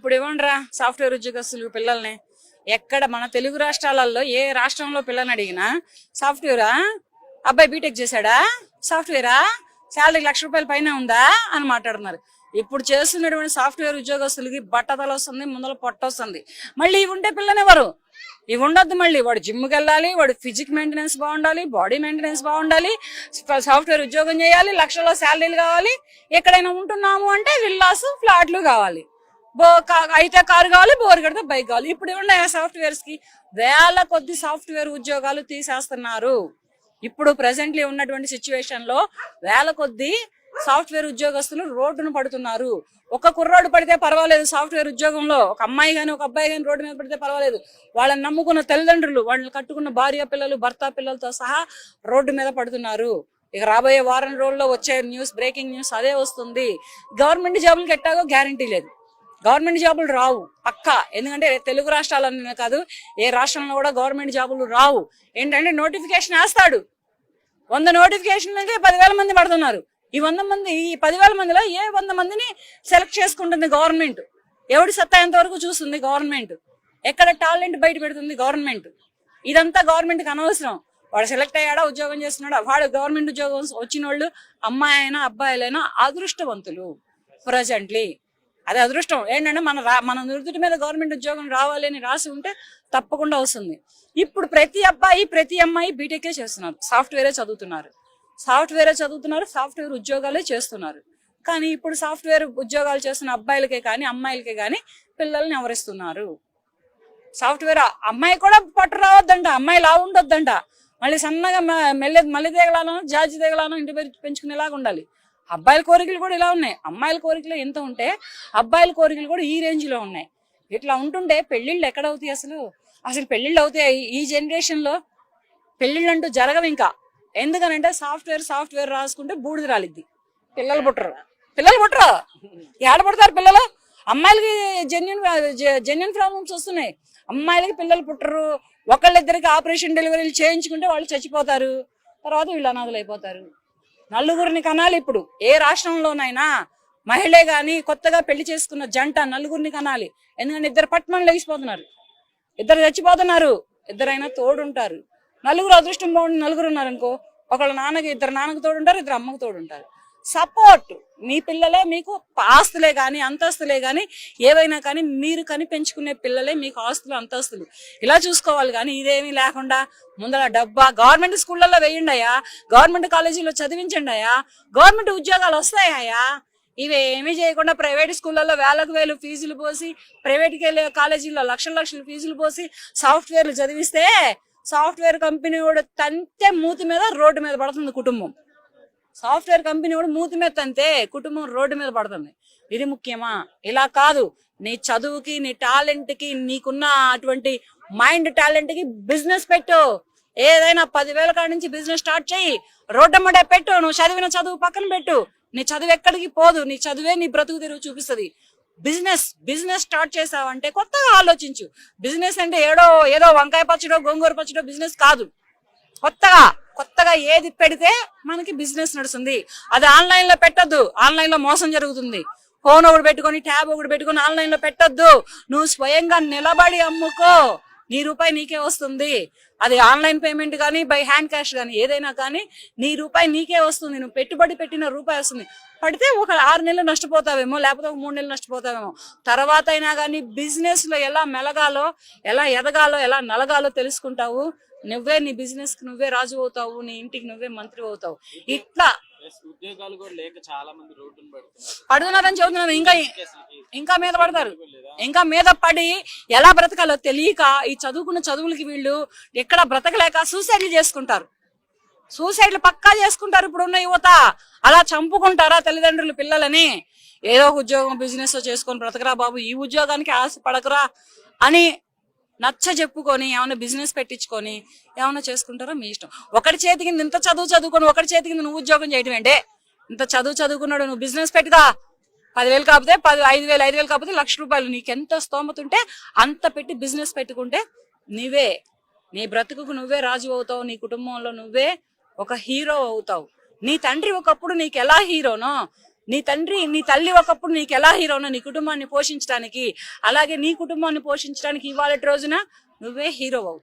ఇప్పుడు ఇవ్వండిరా సాఫ్ట్వేర్ ఉద్యోగస్తులు పిల్లల్ని. ఎక్కడ మన తెలుగు రాష్ట్రాలలో ఏ రాష్ట్రంలో పిల్లని అడిగినా సాఫ్ట్వేరా? అబ్బాయి బీటెక్ చేశాడా? సాఫ్ట్వేరా? శాలరీ లక్ష రూపాయల పైన ఉందా? అని మాట్లాడుతున్నారు. ఇప్పుడు చేస్తున్నటువంటి సాఫ్ట్వేర్ ఉద్యోగస్తులకి బట్టతల వస్తుంది ముందర పొట్ట వస్తుంది. మళ్ళీ ఇవి ఉంటే పిల్లనెవరు ఇవి ఉండొద్దు మళ్ళీ. వాడు జిమ్కి వెళ్ళాలి వాడు ఫిజిక్ మెయింటెనెన్స్ బాగుండాలి బాడీ మెయింటెనెన్స్ బాగుండాలి సాఫ్ట్వేర్ ఉద్యోగం చేయాలి లక్షల్లో శాలరీలు కావాలి. ఎక్కడైనా ఉంటున్నాము అంటే విల్లాస్ ఫ్లాట్లు కావాలి. బో కా- అయితే కారు కావాలి బోర్ కడితే బైక్ కావాలి. ఇప్పుడు ఉన్నాయి సాఫ్ట్వేర్స్కి? వేల కొద్ది సాఫ్ట్వేర్ ఉద్యోగాలు తీసేస్తున్నారు. ఇప్పుడు ప్రెసెంట్లీ ఉన్నటువంటి సిచ్యువేషన్లో వేల కొద్ది సాఫ్ట్వేర్ ఉద్యోగస్తులు రోడ్డును పడుతున్నారు. ఒక కుర్రాడు పడితే పర్వాలేదు సాఫ్ట్వేర్ ఉద్యోగంలో. ఒక అమ్మాయి కానీ ఒక అబ్బాయి కానీ రోడ్డు మీద పడితే పర్వాలేదు. వాళ్ళని నమ్ముకున్న తల్లిదండ్రులు వాళ్ళని కట్టుకున్న భార్య పిల్లలు భర్త పిల్లలతో సహా రోడ్డు మీద పడుతున్నారు. ఇక రాబోయే వారం రోజుల్లో వచ్చే న్యూస్ బ్రేకింగ్ న్యూస్ అదే వస్తుంది. గవర్నమెంట్ జాబులకి ఎట్టాగో గ్యారంటీ లేదు. గవర్నమెంట్ జాబులు రావు పక్కా. ఎందుకంటే తెలుగు రాష్ట్రాలనే కాదు ఏ రాష్ట్రంలో కూడా గవర్నమెంట్ జాబులు రావు. ఏంటంటే నోటిఫికేషన్ వేస్తాడు. వంద నోటిఫికేషన్లకి పదివేల మంది పడుతున్నారు. ఈ వంద మంది ఈ పదివేల మందిలో ఏ వంద మందిని సెలెక్ట్ చేసుకుంటుంది గవర్నమెంట్? ఎవడి సత్తా ఎంతవరకు చూస్తుంది గవర్నమెంట్? ఎక్కడ టాలెంట్ బయట పెడుతుంది గవర్నమెంట్? ఇదంతా గవర్నమెంట్కి అనవసరం. వాడు సెలెక్ట్ అయ్యాడా ఉద్యోగం చేస్తున్నాడా? వాడు గవర్నమెంట్ ఉద్యోగం వచ్చిన వాళ్ళు అమ్మాయి అయినా అబ్బాయిలైనా అదృష్టవంతులు. ప్రజెంట్లీ. అది అదృష్టం. ఏంటంటే మన రా మన నుదుటి మీద గవర్నమెంట్ ఉద్యోగం రావాలి అని రాసి ఉంటే తప్పకుండా వస్తుంది. ఇప్పుడు ప్రతి అబ్బాయి ప్రతి అమ్మాయి బీటెకే చేస్తున్నారు. సాఫ్ట్వేరే చదువుతున్నారు. సాఫ్ట్వేరే చదువుతున్నారు సాఫ్ట్వేర్ ఉద్యోగాలే చేస్తున్నారు. కానీ ఇప్పుడు సాఫ్ట్వేర్ ఉద్యోగాలు చేస్తున్న అబ్బాయిలకే కానీ అమ్మాయిలకే కానీ పిల్లల్ని ఎవరిస్తున్నారు? సాఫ్ట్వేర్ అమ్మాయి కూడా పట్టు రావద్దంట. అమ్మాయి లా ఉండొద్దంట. మళ్ళీ సన్నగా మెల్లె మళ్ళీ తెగలానో జాజి తెగలానో ఇంటి పేరు పెంచుకునేలాగా ఉండాలి. అబ్బాయిల కోరికలు కూడా ఇలా ఉన్నాయి. అమ్మాయిల కోరికలు ఎంత ఉంటే అబ్బాయిల కోరికలు కూడా ఈ రేంజ్లో ఉన్నాయి. ఇట్లా ఉంటుంటే పెళ్ళిళ్ళు ఎక్కడ అవుతాయి అసలు? అసలు పెళ్ళిళ్ళు అవుతాయి ఈ జనరేషన్లో. అంటూ జరగవు ఇంకా. ఎందుకనంటే సాఫ్ట్వేర్ సాఫ్ట్వేర్ రాసుకుంటే బూడిద రాలిద్ది. పిల్లలు పుట్టరు. పిల్లలు పుట్టరు. ఏడ పుడతారు పిల్లలు. అమ్మాయిలకి జెన్యున్ జెన్యున్ ప్రాబ్లమ్స్ వస్తున్నాయి. అమ్మాయిలకి పిల్లలు పుట్టరు. ఒకళ్ళిద్దరికి ఆపరేషన్ డెలివరీలు చేయించుకుంటే వాళ్ళు చచ్చిపోతారు. తర్వాత వీళ్ళు అనాథలు అయిపోతారు నలుగురిని కనాలి ఇప్పుడు. ఏ రాష్ట్రంలోనైనా మహిళే గాని కొత్తగా పెళ్ళి చేసుకున్న జంట నలుగురిని కనాలి. ఎందుకంటే ఇద్దరు పట్మని లెగిసిపోతున్నారు ఇద్దరు చచ్చిపోతున్నారు. ఇద్దరైనా తోడుంటారు. నలుగురు అదృష్టం బాగుండి నలుగురు ఉన్నారు అనుకో ఒకళ్ళ నాన్నకి ఇద్దరు నాన్నకు తోడుంటారు ఇద్దరు అమ్మకు తోడుంటారు. సపోర్ట్. మీ పిల్లలే మీకు ఆస్తులే కానీ అంతస్తులే కానీ ఏవైనా కానీ మీరు కానీ పెంచుకునే పిల్లలే మీకు ఆస్తులు అంతస్తులు. ఇలా చూసుకోవాలి కానీ ఇదేమీ లేకుండా ముందర డబ్బా. గవర్నమెంట్ స్కూళ్ళల్లో వేయండి అయ్యా. గవర్నమెంట్ కాలేజీలో చదివించండి అయ్యా. గవర్నమెంట్ ఉద్యోగాలు వస్తాయా ఇవేమీ చేయకుండా ప్రైవేట్ స్కూళ్ళల్లో వేలకు వేలు ఫీజులు పోసి ప్రైవేట్ కాలేజీల్లో లక్షల లక్షలు ఫీజులు పోసి సాఫ్ట్వేర్లు చదివిస్తే సాఫ్ట్వేర్ కంపెనీ కూడా తంతే మూతి మీద రోడ్డు మీద పడుతుంది కుటుంబం. సాఫ్ట్వేర్ కంపెనీ కూడా మూతి మీద కుటుంబం రోడ్డు మీద పడుతుంది. ఇది ముఖ్యమా? ఇలా కాదు. నీ చదువుకి నీ టాలెంట్కి నీకున్న అటువంటి మైండ్ టాలెంట్కి బిజినెస్ పెట్టు. ఏదైనా పదివేల కాడి నుంచి బిజినెస్ స్టార్ట్ చేయి రోడ్డమ్మడే పెట్టు. నువ్వు చదివిన చదువు పక్కన పెట్టు. నీ చదువు ఎక్కడికి పోదు. నీ చదువే నీ బ్రతుకు తెరువు చూపిస్తుంది. బిజినెస్ బిజినెస్ స్టార్ట్ చేసావంటే కొత్తగా ఆలోచించు. బిజినెస్ అంటే ఏడో ఏదో వంకాయ పచ్చడో గోంగూర పచ్చడో బిజినెస్ కాదు. కొత్తగా కొత్తగా ఏది పెడితే మనకి బిజినెస్ నడుస్తుంది. అది ఆన్లైన్లో పెట్టద్దు. ఆన్లైన్లో మోసం జరుగుతుంది. ఫోన్ ఒకటి పెట్టుకొని ట్యాబ్ ఒకటి పెట్టుకొని ఆన్లైన్లో పెట్టద్దు. నువ్వు స్వయంగా నిలబడి అమ్ముకో. నీ రూపాయి నీకే వస్తుంది. అది ఆన్లైన్ పేమెంట్ కానీ బై హ్యాండ్ క్యాష్ కానీ ఏదైనా కానీ నీ రూపాయి నీకే వస్తుంది. నువ్వు పెట్టుబడి పెట్టిన రూపాయి వస్తుంది. పడితే ఒక ఆరు నెలలు నష్టపోతావేమో లేకపోతే ఒక మూడు నెలలు నష్టపోతావేమో. తర్వాత అయినా కానీ బిజినెస్లో ఎలా మెలగాలో ఎలా ఎదగాలో ఎలా నలగాలో తెలుసుకుంటావు. నువ్వే నీ బిజినెస్కి నువ్వే రాజు అవుతావు నీ ఇంటికి నువ్వే మంత్రి అవుతావు. ఇట్లా ఉద్యోగాలు కూడా లేక చాలా మంది పడుతున్నారని చెబుతున్నాను. ఇంకా ఇంకా మీద పడతారు? ఇంకా మీద పడి ఎలా బ్రతకాలో తెలియక ఈ చదువుకున్న చదువులకి వీళ్ళు ఎక్కడ బ్రతకలేక సూసైడ్లు చేసుకుంటారు. సూసైడ్లు పక్కా చేసుకుంటారు ఇప్పుడున్న యువత. అలా చంపుకుంటారా తల్లిదండ్రులు పిల్లలని? ఏదో ఒక ఉద్యోగం బిజినెస్ చేసుకొని బ్రతకరా బాబు ఈ ఉద్యోగానికి ఆశ పడకరా అని నచ్చ చెప్పుకొని ఏమైనా బిజినెస్ పెట్టించుకొని ఏమైనా చేసుకుంటారో? మీ ఇష్టం. ఒకటి చేతి కింద ఇంత చదువు చదువుకొని ఒకటి చేతి కింద నువ్వు ఉద్యోగం చేయటం ఏంటే? ఇంత చదువు చదువుకున్నాడు నువ్వు బిజినెస్ పెట్టుదా? పదివేలు కాకపోతే పది ఐదు వేలు ఐదు వేలు కాకపోతే లక్ష రూపాయలు. నీకెంత స్తోమత ఉంటే అంత పెట్టి బిజినెస్ పెట్టుకుంటే నీవే నీ బ్రతుకుకు నువ్వే రాజు అవుతావు నీ కుటుంబంలో నువ్వే ఒక హీరో అవుతావు. నీ తండ్రి ఒకప్పుడు నీకు ఎలా హీరోనో? నీ తండ్రి నీ తల్లి ఒకప్పుడు నీకు ఎలా హీరోనో నీ కుటుంబాన్ని పోషించడానికి? అలాగే నీ కుటుంబాన్ని పోషించడానికి ఇవాళ రోజున నువ్వే హీరో అవు